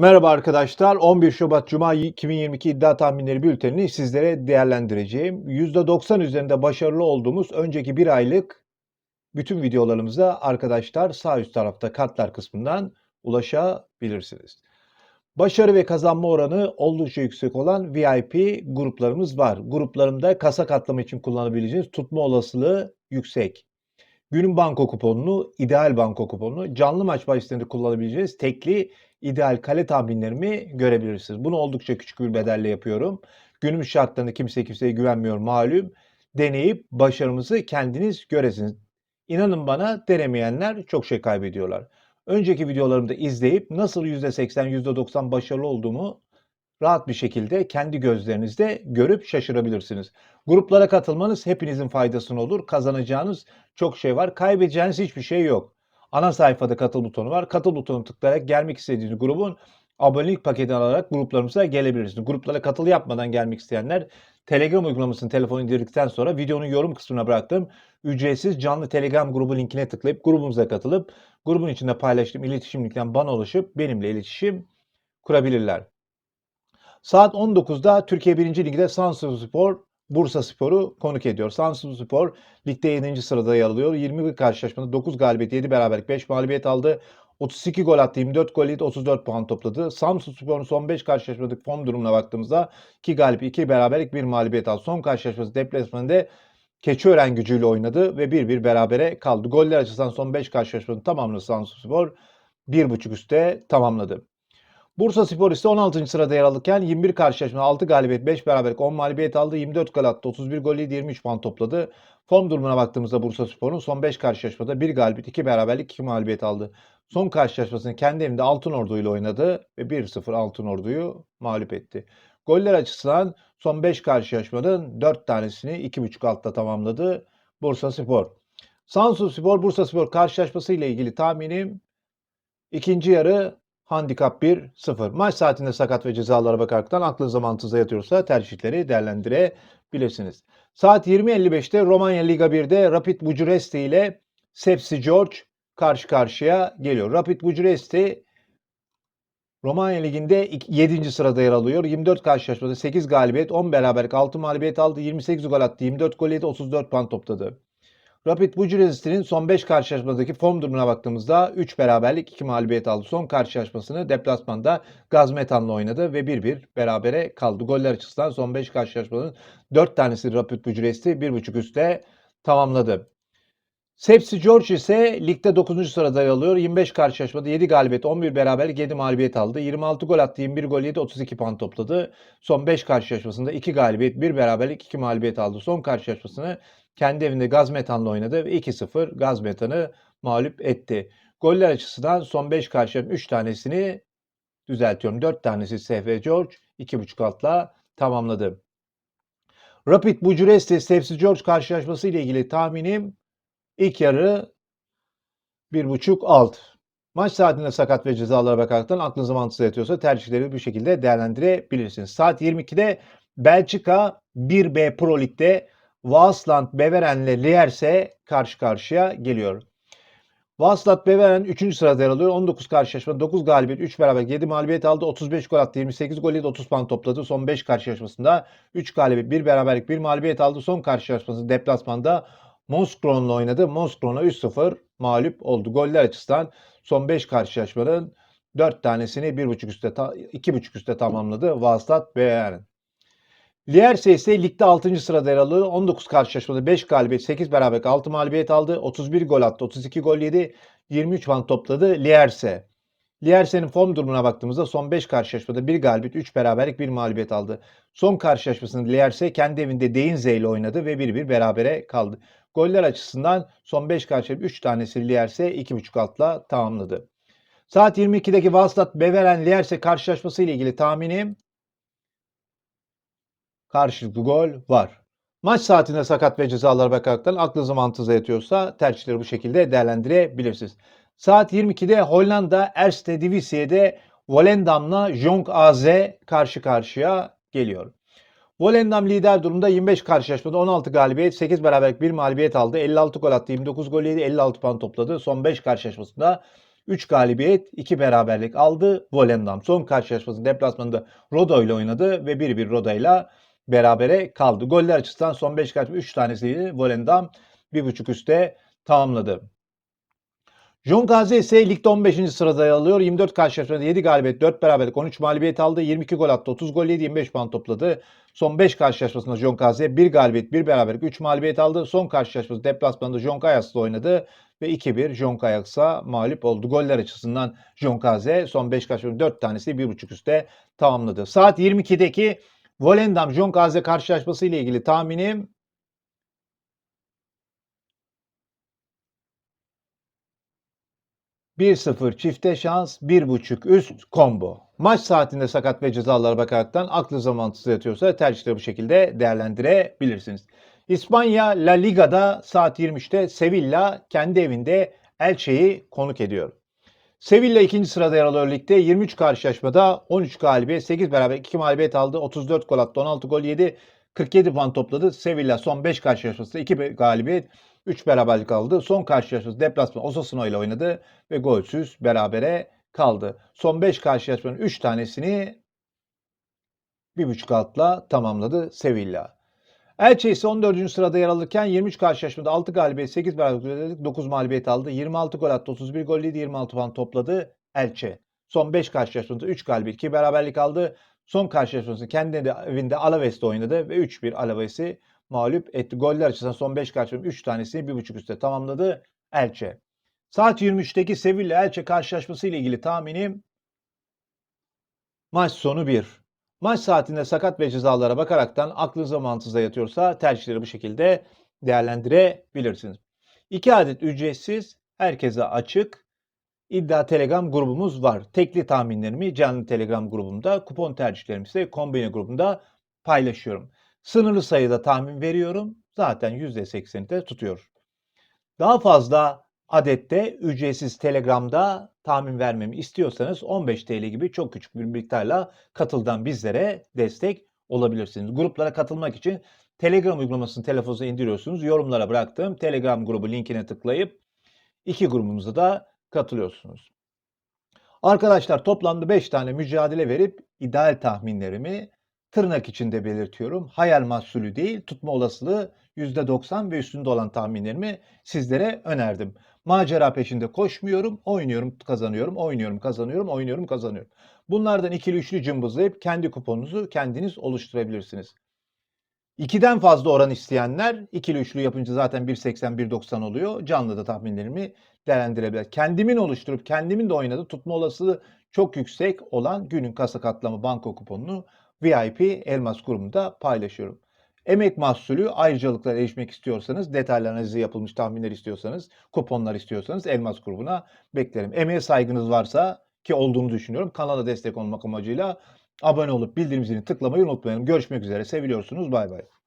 Merhaba arkadaşlar. 11 Şubat Cuma 2022 iddia tahminleri bültenini sizlere değerlendireceğim. %90 üzerinde başarılı olduğumuz önceki bir aylık bütün videolarımıza arkadaşlar sağ üst tarafta kartlar kısmından ulaşabilirsiniz. Başarı ve kazanma oranı oldukça yüksek olan VIP gruplarımız var. Gruplarımda kasa katlama için kullanabileceğiniz tutma olasılığı yüksek. Günün banko kuponunu, ideal banko kuponunu, canlı maç bahislerinde kullanabileceğiniz tekli ideal kale tahminlerimi görebilirsiniz. Bunu oldukça küçük bir bedelle yapıyorum. Günümüz şartlarında kimse kimseye güvenmiyor malum. Deneyip başarımızı kendiniz göresiniz. İnanın bana denemeyenler çok şey kaybediyorlar. Önceki videolarımda izleyip nasıl %80, %90 başarılı olduğumu rahat bir şekilde kendi gözlerinizde görüp şaşırabilirsiniz. Gruplara katılmanız hepinizin faydasına olur. Kazanacağınız çok şey var. Kaybedeceğiniz hiçbir şey yok. Ana sayfada katıl butonu var. Katıl butonuna tıklayarak gelmek istediğiniz grubun abonelik paketini alarak gruplarımıza gelebilirsiniz. Gruplara katıl yapmadan gelmek isteyenler Telegram uygulamasını telefonu indirdikten sonra videonun yorum kısmına bıraktığım ücretsiz canlı Telegram grubu linkine tıklayıp grubumuza katılıp grubun içinde paylaştığım iletişim linkten bana ulaşıp benimle iletişim kurabilirler. Saat 19'da Türkiye 1. Lig'de Samsunspor Bursa Spor'u konuk ediyor. Samsunspor ligde 7. sırada yer alıyor. 21 karşılaşmada 9 galibiyet, 7 beraberlik, 5 mağlubiyet aldı. 32 gol attı, 24 gol yedi, 34 puan topladı. Samsunspor'un son 5 karşılaşmadaki form durumuna baktığımızda 2 galip, 2 beraberlik, 1 mağlubiyet aldı. Son karşılaşması deplasmanında Keçiören gücüyle oynadı ve 1-1 berabere kaldı. Goller açısından son 5 karşılaşmanın tamamını Samsunspor 1.5 üstte tamamladı. Bursa Spor ise 16. sırada yer alırken 21 karşılaşma 6 galibiyet 5 beraberlik 10 mağlubiyet aldı. 24 gol attı 31 gol yedi 23 puan topladı. Form durumuna baktığımızda Bursa Spor'un son 5 karşılaşmada 1 galibiyet 2 beraberlik 2 mağlubiyet aldı. Son karşılaşmasını kendi evinde Altın Ordu ile oynadı ve 1-0 Altın Ordu'yu mağlup etti. Goller açısından son 5 karşılaşmanın 4 tanesini 2.5 altta tamamladı Bursa Spor. Samsun Spor Bursa Spor karşılaşması ile ilgili tahminim ikinci yarı Handikap 1-0. Maç saatinde sakat ve cezalara bakaraktan aklınıza mantığınıza yatıyorsa tercihleri değerlendirebilirsiniz. Saat 20.55'te Romanya Liga 1'de Rapid Bucuresti ile Sepsi George karşı karşıya geliyor. Rapid Bucuresti Romanya Ligi'nde 7. sırada yer alıyor. 24 karşılaşmada 8 galibiyet, 10 beraberlik, 6 mağlubiyet aldı. 28 gol attı, 24 gol yedi, 34 puan topladı. Rapid Bucuresti'nin son 5 karşılaşmadaki form durumuna baktığımızda 3 beraberlik 2 mağlubiyet aldı. Son karşılaşmasını deplasmanda Gazmetan'la oynadı ve 1-1 berabere kaldı. Goller açısından son 5 karşılaşmanın 4 tanesi Rapid Bucuresti 1.5 üstte tamamladı. Sepsi George ise ligde 9. sırada yer alıyor. 25 karşılaşmada 7 galibiyet, 11 beraberlik, 7 mağlubiyet aldı. 26 gol attı, 21 gol yedi, 32 puan topladı. Son 5 karşılaşmasında 2 galibiyet, 1 beraberlik, 2 mağlubiyet aldı. Son karşılaşmasını kendi evinde Gazmetan'la oynadı ve 2-0 Gazmetan'ı mağlup etti. Goller açısından son 5 karşılaşmanın 3 tanesini düzeltiyorum. 4 tanesi SF George 2.5 altla tamamladı. Rapid Bucuresti Stepsi George karşılaşması ile ilgili tahminim yarı 1.5 alt. Maç saatinde sakat ve cezalara bakaraktan aklınıza mantığı yatıyorsa tercihleri bu şekilde değerlendirebilirsiniz. Saat 22'de Belçika 1B Pro Lig'de Vaasland Beveren'le Lierse karşı karşıya geliyor. Vaasland Beveren 3. sırada yer alıyor. 19 karşılaşma, 9 galibiyet, 3 beraber 7 mağlubiyet aldı. 35 gol attı, 28 gol yedi, 30 puan topladı. Son 5 karşılaşmasında 3 galibiyet, 1 beraberlik, 1 mağlubiyet aldı. Son karşılaşması deplasmanda Moskron'la oynadı. Moskron'a 3-0 mağlup oldu. Goller açısından son 5 karşılaşmanın 4 tanesini 1.5 üstte 2.5 üstte tamamladı Vaasland Beveren. Lierse ise ligde 6. sırada yer alıyor. 19 karşılaşmada 5 galibiyet, 8 beraberlik, 6 mağlubiyet aldı. 31 gol attı, 32 gol yedi, 23 puan topladı Lierse. Lierse'nin form durumuna baktığımızda son 5 karşılaşmada 1 galibiyet, 3 beraberlik, 1 mağlubiyet aldı. Son karşılaşmasında Lierse kendi evinde Deinze ile oynadı ve 1-1 berabere kaldı. Goller açısından son 5 karşılaşma 3 tanesi Lierse 2.5 altla tamamladı. Saat 22'deki Vaslat Beveren Lierse karşılaşması ile ilgili tahminim karşılıklı gol var. Maç saatinde sakat ve cezalara bakaraktan aklınıza mantığınıza yatıyorsa tercihleri bu şekilde değerlendirebilirsiniz. Saat 22'de Hollanda Erste Divisie'de Volendam'la Jong AZ karşı karşıya geliyor. Volendam lider durumda 25 karşılaşmada 16 galibiyet, 8 beraberlik 1 mağlubiyet aldı. 56 gol attı, 29 gol yedi, 56 puan topladı. Son 5 karşılaşmasında 3 galibiyet, 2 beraberlik aldı Volendam. Son karşılaşmasını deplasmanında Rodo ile oynadı ve 1-1 Rodo ile berabere kaldı. Goller açısından son 5 karşı 3 tanesiydi. Volendam 1.5 üste tamamladı. John Gazi ise ligde 15. sırada yer alıyor. 24 karşılaşmada 7 galibiyet, 4 beraberlik, 13 mağlubiyet aldı. 22 gol attı, 30 gol yedi, 25 puan topladı. Son 5 karşılaşmasında John Gazi 1 galibiyet, 1 beraberlik, 3 mağlubiyet aldı. Son karşılaşması deplasmanda John Ajax'la oynadı ve 2-1 John Ajax'a mağlup oldu. Goller açısından John Gazi son 5 karşılaşmada 4 tanesi 1.5 üstte tamamladı. Saat 22'deki Volendam John Gazi karşılaşması ile ilgili tahminim 1-0 çifte şans, 1.5 üst combo. Maç saatinde sakat ve cezalara bakaraktan aklı zamantısız yatıyorsa tercihleri bu şekilde değerlendirebilirsiniz. İspanya La Liga'da saat 23'te Sevilla kendi evinde Elche'yi konuk ediyor. Sevilla ikinci sırada yer alıyor ligde. 23 karşılaşmada 13 galibiyet, 8 beraber 2 mağlubiyet aldı. 34 gol attı, 16 gol yedi. 47 puan topladı. Sevilla son 5 karşılaşmasında 2 galibiyet, 3 beraberlik aldı. Son karşılaşması deplasman Osasuna ile oynadı ve golsüz berabere kaldı. Son 5 karşılaşmanın 3 tanesini 1.5 altla tamamladı Sevilla. Elche ise 14. sırada yer alırken 23 karşılaşmada 6 galibiyet, 8 beraberlik, 9 mağlubiyet aldı. 26 gol attı, 31 gol yedi, 26 puan topladı Elche. Son 5 karşılaşmada 3 galibiyet, 2 beraberlik aldı. Son karşılaşmasını kendi evinde Alaves'te oynadı ve 3-1 Alaves'i mağlup etti. Goller açısından son 5 karşılaşmanın 3 tanesini 1.5 üstte tamamladı Elche. Saat 23'teki Sevilla Elche karşılaşması ile ilgili tahminim maç sonu 1. Maç saatinde sakat ve cezalara bakaraktan aklınıza mantığınıza yatıyorsa tercihleri bu şekilde değerlendirebilirsiniz. 2 adet ücretsiz, herkese açık iddia Telegram grubumuz var. Tekli tahminlerimi canlı Telegram grubumda, kupon tercihlerimi ise kombine grubunda paylaşıyorum. Sınırlı sayıda tahmin veriyorum. Zaten %80'i de tutuyor. Daha fazla adette ücretsiz Telegram'da tahmin vermemi istiyorsanız 15 TL gibi çok küçük bir miktarla katıldan bizlere destek olabilirsiniz. Gruplara katılmak için Telegram uygulamasını telefonunuza indiriyorsunuz. Yorumlara bıraktığım Telegram grubu linkine tıklayıp iki grubumuza da katılıyorsunuz. Arkadaşlar toplamda 5 tane mücadele verip ideal tahminlerimi tırnak içinde belirtiyorum. Hayal mahsulü değil, tutma olasılığı %90 ve üstünde olan tahminlerimi sizlere önerdim. Macera peşinde koşmuyorum, oynuyorum, kazanıyorum, oynuyorum, kazanıyorum, oynuyorum, kazanıyorum. Bunlardan ikili üçlü cımbızlayıp kendi kuponunuzu kendiniz oluşturabilirsiniz. 2'den fazla oran isteyenler ikili üçlü yapınca zaten 1.80-1.90 oluyor. Canlı da tahminlerimi değerlendirebilir. Kendimin oluşturup kendimin de oynadığı tutma olasılığı çok yüksek olan günün kasa katlama banko kuponunu VIP Elmas grubunda paylaşıyorum. Emek mahsulü ayrıcalıklara erişmek istiyorsanız, detaylı analizi yapılmış tahminler istiyorsanız, kuponlar istiyorsanız Elmas grubuna beklerim. Emeğe saygınız varsa ki olduğunu düşünüyorum. Kanala destek olmak amacıyla abone olup bildirim zilini tıklamayı unutmayın. Görüşmek üzere. Seviliyorsunuz. Bay bay.